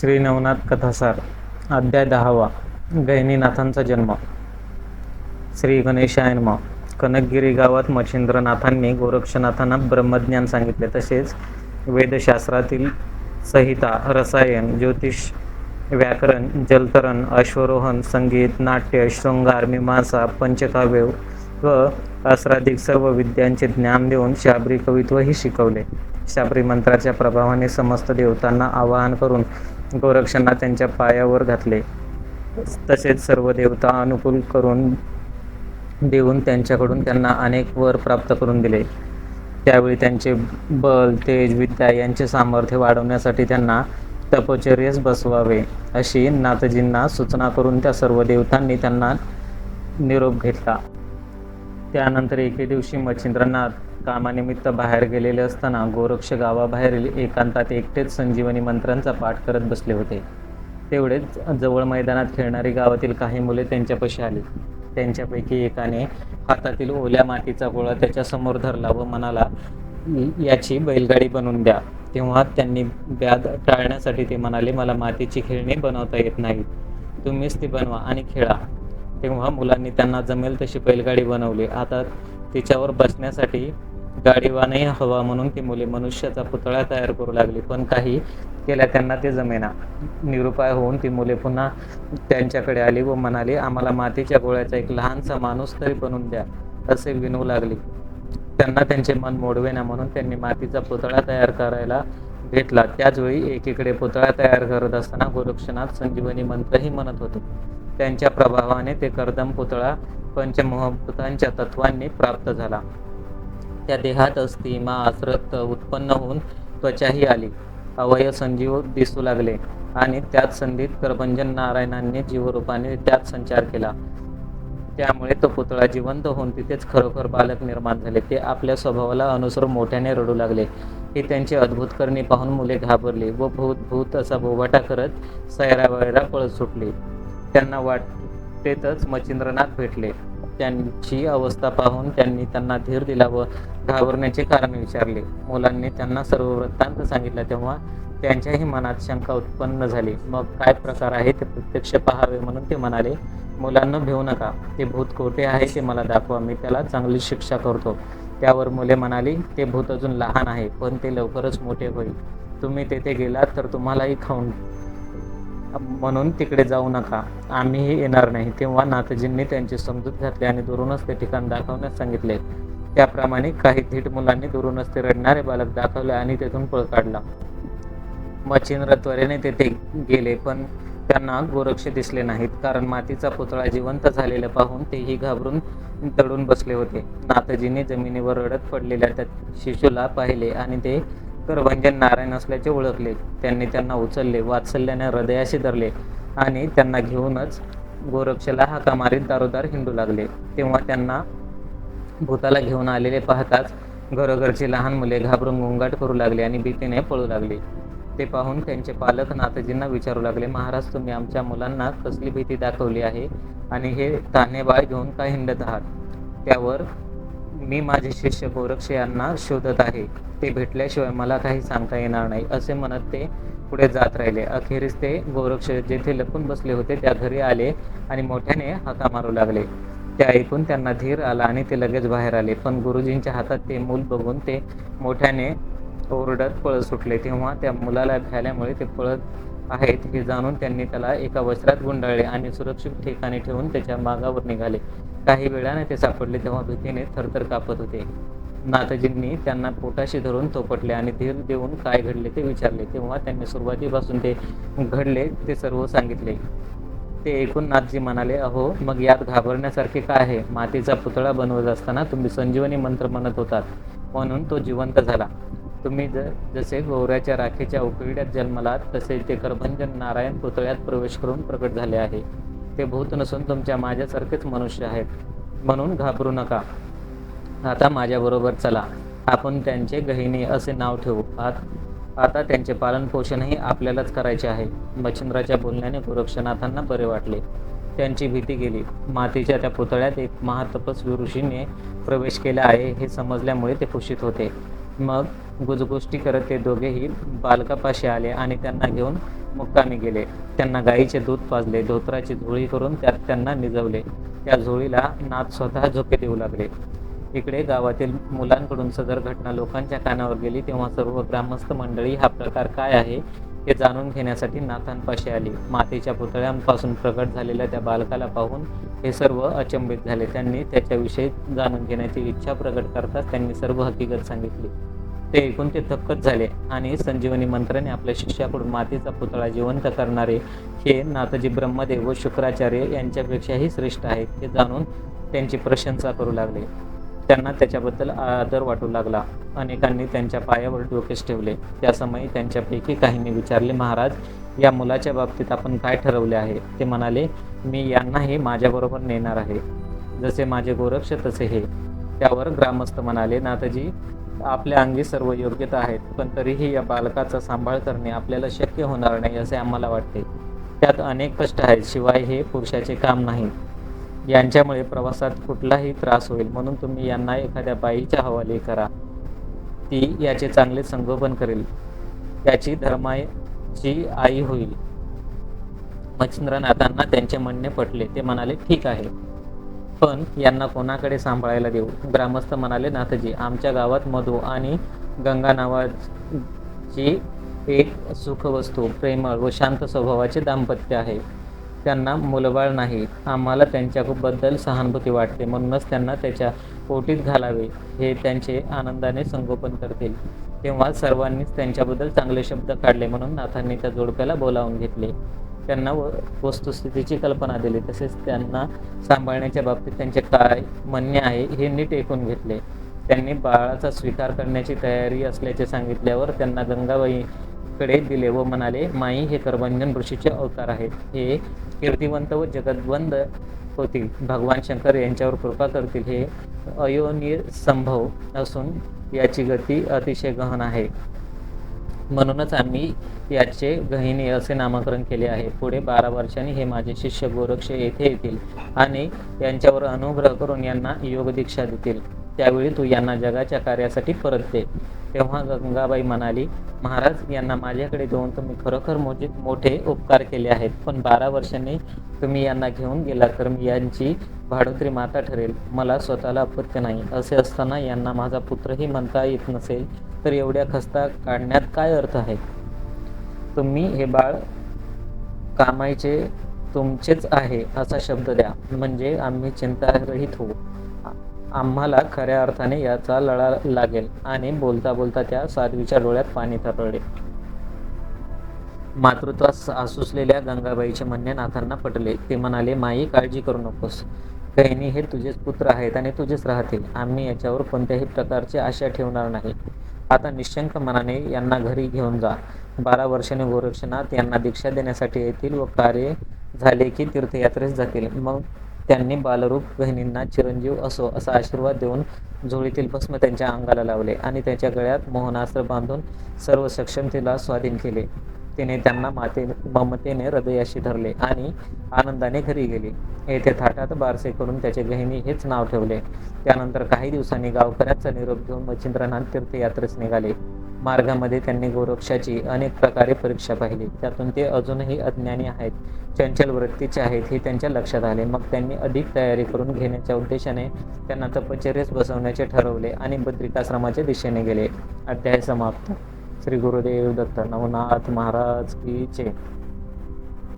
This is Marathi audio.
श्री नवनाथ कथासार अध्याय दहावा गहिनीनाथांचा जन्म. श्री गणेशाय नम. कनकगिरी गावात मच्छिंद्रनाथांनी गोरक्षनाथांना ब्रह्मज्ञान सांगितले. तसेच वेदशास्त्रातील संहिता रसायन ज्योतिष व्याकरण जलतरण अश्वरोहण संगीत नाट्य शृंगार मीमांसा पंचकाव्य व अस्राधिक सर्व विद्यांचे ज्ञान देऊन शाबरी कवित्वही शिकवले. शाबरी मंत्राच्या प्रभावाने समस्त देवतांना आवाहन करून गोरक्षांना त्यांच्या पायावर घातले. तसेच सर्व देवता अनुकूल करून देऊन त्यांच्याकडून त्यांना अनेक वर प्राप्त करून दिले. त्यावेळी त्यांचे बल तेज विद्या यांचे सामर्थ्य वाढवण्यासाठी त्यांना तपचर्यस बसवावे अशी नाथजींना सूचना करून त्या सर्व देवतांनी त्यांना निरोप घेतला. त्यानंतर एके दिवशी मच्छिंद्रनाथ कामानिमित्त बाहेर गेलेले असताना गोरक्ष गावाबाहेरील एकांतात एकटेच संजीवनी मंत्रांचा पाठ करत बसले होते. तेवढेच जवळ मैदानात खेळणारी गावातील काही मुले त्यांच्यापाशी आली. त्यांच्यापैकी एकाने हातातील ओल्या मातीचा गोळा त्याच्यासमोर धरला व म्हणाला याची बैलगाडी बनवून द्या. तेव्हा त्यांनी व्याध टाळण्यासाठी ते म्हणाले मला मातीची खेळणी बनवता येत नाही तुम्हीच ती बनवा आणि खेळा. तेव्हा मुलांनी त्यांना जमेल तशी बैलगाडी बनवली. आता तिच्यावर बसण्यासाठी गाडीवानही हवा म्हणून ती मुले मनुष्याचा पुतळा तयार करू लागली. पण काही केल्या त्यांना ते जमेना. निरुपाय होऊन ती मुले पुन्हा त्यांच्याकडे आली व म्हणाली आम्हाला मातीच्या गोळ्याचा एक लहानसा माणूस तरी बनवून द्या असे विनू लागली. त्यांना त्यांचे मन मोडवेना म्हणून त्यांनी मातीचा पुतळा तयार करायला घेतला. त्याचवेळी एकीकडे पुतळा तयार करत असताना गोरक्षनाथ संजीवनी मंत्रही म्हणत होते. त्यांच्या प्रभावाने ते कर्दम पुतळा पंचमहाभूतांच्या तत्वांनी प्राप्त झाला. त्या देहात अस्थि मांस रक्त उत्पन्न होऊन त्वचाही आली. अवयव संजीव दिसू लागले आणि त्यात संधीत करभंजन नारायणांनी जीवरूपाने त्यात संचार केला. त्यामुळे तो पुतळा जिवंत होऊन तिथेच खरोखर बालक निर्माण झाले. ते आपल्या स्वभावाला अनुसरून मोठ्याने रडू लागले. ही त्यांची अद्भुत करणी पाहून मुले घाबरली व भूत भूत असा बोबाटा करत सैरावैरा पळत सुटली. त्यांना वाटेतच मच्छिंद्रनाथ भेटले. त्यांची अवस्था पाहून त्यांनी त्यांना धीर दिला व घाबरण्याचे कारण विचारले. मुलांनी त्यांना सर्व वृत्तांत सांगितला तेव्हा त्यांच्याही मनात शंका उत्पन्न झाली. मग काय प्रकार आहे ते प्रत्यक्ष पाहावे म्हणून ते म्हणाले मुलांना भिवू नका. ते भूत कोठे आहे ते मला दाखवा. मी त्याला चांगली शिक्षा करतो. त्यावर मुले म्हणाली ते भूत अजून लहान आहे पण ते लवकरच मोठे होईल. तुम्ही तेथे गेलात तर तुम्हालाही खाऊन म्हणून तिकडे जाऊ नका. आम्हीही येणार नाही. तेव्हा नाथजींनी त्यांची समजूत घातली आणि दुरूनच ते ठिकाण दाखवण्यास सांगितले. त्याप्रमाणे काही थीट मुलांनी दुरूनच ते रडणारे बालक दाखवले आणि तेथून पळ काढला. मच्छिंद्र त्वरेने तेथे गेले पण त्यांना गोरक्ष दिसले नाहीत. कारण मातीचा पुतळा जिवंत झालेला पाहून तेही घाबरून तडून बसले होते. नाथजींनी जमिनीवर रडत पडलेल्या त्या शिशूला पाहिले आणि ते रंजन नारायण असल्याचे ओळखले. त्यांनी त्यांना उचलले वात्सल्याने हृदयाशी धरले आणि त्यांना घेऊनच गोरक्षला हाका मारीत दारोदार हिंडू लागले. तेव्हा त्यांना भूताला घेऊन आलेले पाहताच घरोघरची लहान मुले घाबरून गोंगाट करू लागली आणि भीतीने पळू लागली. ते पाहून त्यांचे पालक नाथजींना विचारू लागले महाराज तुम्ही आमच्या मुलांना कसली भीती दाखवली आहे आणि हे ताने बाळ घेऊन का हिंडत आहात? त्यावर मी माझे शिष्य गोरक्ष यांना शोधत आहे. ते भेटल्याशिवाय मला काही सांगता येणार नाही असे म्हणत ते पुढे जात राहिले. अखेरीस ते गोरक्ष जेथे लपून बसले होते त्या घरी आले आणि मोठ्याने हाका मारू लागले. ते ऐकून त्यांना धीर आला आणि ते लगेच बाहेर आले. पण गुरुजींच्या हातात ते मूल बघून ते मोठ्याने ओरडत पळत सुटले. तेव्हा त्या मुलाला भ्याल्यामुळे ते पळत आहेत हे जाणून त्यांनी त्याला एका वस्त्रात गुंडाळले आणि सुरक्षित ठिकाणी ठेवून त्याच्या मागावर निघाले. काही वेळाने ते सापडले तेव्हा भीतीने थरथर कापत होते. नाथजींनी त्यांना पोटाशी धरून थोपटले आणि धीर देऊन काय घडले ते विचारले. तेव्हा त्यांनी सुरुवातीपासून ते घडले ते सर्व सांगितले. ते ऐकून नाथजी म्हणाले अहो मग यात घाबरण्यासारखे काय आहे? मातीचा पुतळा बनवत असताना तुम्ही संजीवनी मंत्र म्हणत होतात. म्हणून तो जिवंत झाला. तुम्ही ज जसे गौऱ्याच्या राखेच्या उकळीड्यात जन्मलात तसे ते करभंजन नारायण पुतळ्यात प्रवेश करून प्रकट झाले आहे. ते भूत नसून तुमच्या माझ्यासारखेच मनुष्य आहेत. म्हणून घाबरू नका. आता माझ्याबरोबर चला. आपण त्यांचे गहिनी असे नाव ठेवू. आत आता त्यांचे पालनपोषणही आपल्यालाच करायचे आहे. मच्छिंद्राच्या बोलण्याने गोरक्षनाथांना बरे वाटले. त्यांची भीती गेली. मातीच्या त्या पुतळ्यात एक महातपस्वी ऋषीने प्रवेश केला आहे हे समजल्यामुळे ते खुशीत होते. मग गुजगोष्टी करत ते दोघेही बालकापाशी आले आणि त्यांना घेऊन मुक्कामी गेले. त्यांना गाईचे दूध पाजले धोत्राची झोळी करून त्यात त्यांना निजवले. त्या झोळीला नाथ स्वतः झोके देऊ लागले. इकडे गावातील मुलांकडून सदर घटना लोकांच्या कानावर गेली तेव्हा सर्व ग्रामस्थ मंडळी हा प्रकार काय आहे हे जाणून घेण्यासाठी नाथांपाशी आली. मातेच्या पुतळ्यांपासून प्रकट झालेल्या त्या बालकाला पाहून हे सर्व अचंबित झाले. त्यांनी त्याच्याविषयी जाणून घेण्याची इच्छा प्रकट करताच त्यांनी सर्व हकीकत सांगितली. ते ऐकून ते थक्कच झाले. आणि संजीवनी मंत्राने आपल्या शिष्याकडून मातीचा पुतळा जिवंत करणारे हे नाथजी ब्रह्मदेव व शुक्राचार्य यांच्यापेक्षाही श्रेष्ठ आहेत हे जाणून त्यांची प्रशंसा करू लागले. त्यांना त्याच्याबद्दल आदर वाटू लागला. अनेकांनी त्यांच्या पायावर डोकेच ठेवले. त्यासमयी त्यांच्यापैकी काहींनी विचारले महाराज या मुलाच्या बाबतीत आपण काय ठरवले आहे? ते म्हणाले मी यांनाही माझ्याबरोबर नेणार आहे. जसे माझे गोरक्ष तसे हे. त्यावर ग्रामस्थ म्हणाले नाथजी आपल्या अंगी सर्व योग्यता आहेत पण तरीही या बालकाचा सांभाळ करणे आपल्याला शक्य होणार नाही असे आम्हाला वाटते. त्यात अनेक कष्ट आहेत शिवाय हे पुरुषाचे काम नाही. यांच्यामुळे प्रवासात कुठलाही त्रास होईल म्हणून तुम्ही यांना एखाद्या बाईच्या हवाले करा. ती याचे चांगले संगोपन करेल. त्याची धर्माची आई होईल. मच्छिंद्रनाथांना त्यांचे म्हणणे पटले. ते म्हणाले ठीक आहे. पण यांना कोणाकडे सांभाळायला देऊ? ग्रामस्थ म्हणाले नाथजी आमच्या गावात मधू आणि गंगा नावाची एक सुखवस्तू प्रेमळ व शांत स्वभावाचे दाम्पत्य आहे. त्यांना मुलबाळ नाही. आम्हाला त्यांच्याबद्दल सहानुभूती वाटते. म्हणूनच त्यांना त्याच्या पोटीत घालावे हे त्यांचे आनंदाने संगोपन करतील. तेव्हा सर्वांनीच त्यांच्याबद्दल चांगले शब्द काढले म्हणून नाथांनी त्या जोडप्याला बोलावून घेतले. त्यांना व वस्तुस्थितीची कल्पना दिली. तसेच त्यांना सांभाळण्याच्या बाबतीत त्यांचे काय म्हणणे आहे हे नीट ऐकून घेतले. त्यांनी बाळाचा स्वीकार करण्याची तयारी असल्याचे सांगितल्यावर त्यांना गंगाबाईकडे दिले व म्हणाले माई हे करभंजन ऋषीचे अवतार आहेत. हे कीर्तिवंत व जगद्वंद होतील. भगवान शंकर यांच्यावर कृपा करतील. हे अयोनिसंभव असून याची गती अतिशय गहन आहे. म्हणूनच आम्ही याचे गहिनी असे नामकरण केले आहे. पुढे बारा वर्षांनी हे माझे शिष्य गोरक्ष येथे येतील आणि यांच्यावर अनुग्रह करून यांना योग दीक्षा देतील. त्यावेळी तू यांना जगाच्या कार्यासाठी परत दे. तेव्हा गंगाबाई म्हणाली महाराज यांना माझ्याकडे देऊन तुम्ही खरोखर मोठे मोठे उपकार केले आहेत. पण बारा वर्षांनी तुम्ही यांना घेऊन गेला तर मी यांची भाडोत्री माता ठरेल. मला स्वतःला अपत्य नाही. असे असताना यांना माझा पुत्रही म्हणता येत नसेल तर एवढ्या खस्ता काढण्यात काय अर्थ आहे? तुम्ही हे बाळ कामायचे तुमचेच आहे असा शब्द द्या. म्हणजे आम्ही चिंतारहित होऊ. आम्हाला खऱ्या अर्थाने याचा लढा लागेल. आणि बोलता बोलता त्या साध्वीच्या डोळ्यात पाणी तरळले. मातृत्वास आसुसलेल्या गंगाबाईचे म्हणणे नाथांना पटले. ते म्हणाले माई काळजी करू नकोस. कैनी हे तुझेच पुत्र आहेत आणि तुझेच राहतील. आम्ही याच्यावर कोणत्याही प्रकारची आशा ठेवणार नाही. आता निशंक मनाने यांना घरी घेऊन जा. बारा वर्षाने गोरक्षनाथ यांना दीक्षा देण्यासाठी येतील व कार्य झाले की तीर्थयात्रेस जातील. मग त्यांनी बालरूप बहिणींना चिरंजीव असो असा आशीर्वाद देऊन झोळीतील भस्म त्यांच्या अंगाला लावले आणि त्यांच्या गळ्यात मोहनास्त्र बांधून सर्व सक्षमतेला स्वाधीन केले. तिने त्यांना माते ममतेने हृदयाशी धरले आणि आनंदाने घरी गेले. येथे थाटात बारसे करून त्याचे गहिनी हेच नाव ठेवले. त्यानंतर काही दिवसांनी गावकऱ्यांचा निरोप घेऊन मच्छिंद्रनाथ तीर्थयात्रेस निघाले. मार्गामध्ये त्यांनी गोरक्षाची अनेक प्रकारे परीक्षा पाहिली. त्यातून ते अजूनही अज्ञानी आहेत. चंचल वृत्तीचे आहेत हे त्यांच्या लक्षात आले. मग त्यांनी अधिक तयारी करून घेण्याच्या उद्देशाने त्यांना तपश्चर्येस बसवण्याचे ठरवले आणि बद्रिकाश्रमाच्या दिशेने गेले. अध्याय समाप्त. श्री गुरुदेव दत्त नवनाथ महाराज की जय.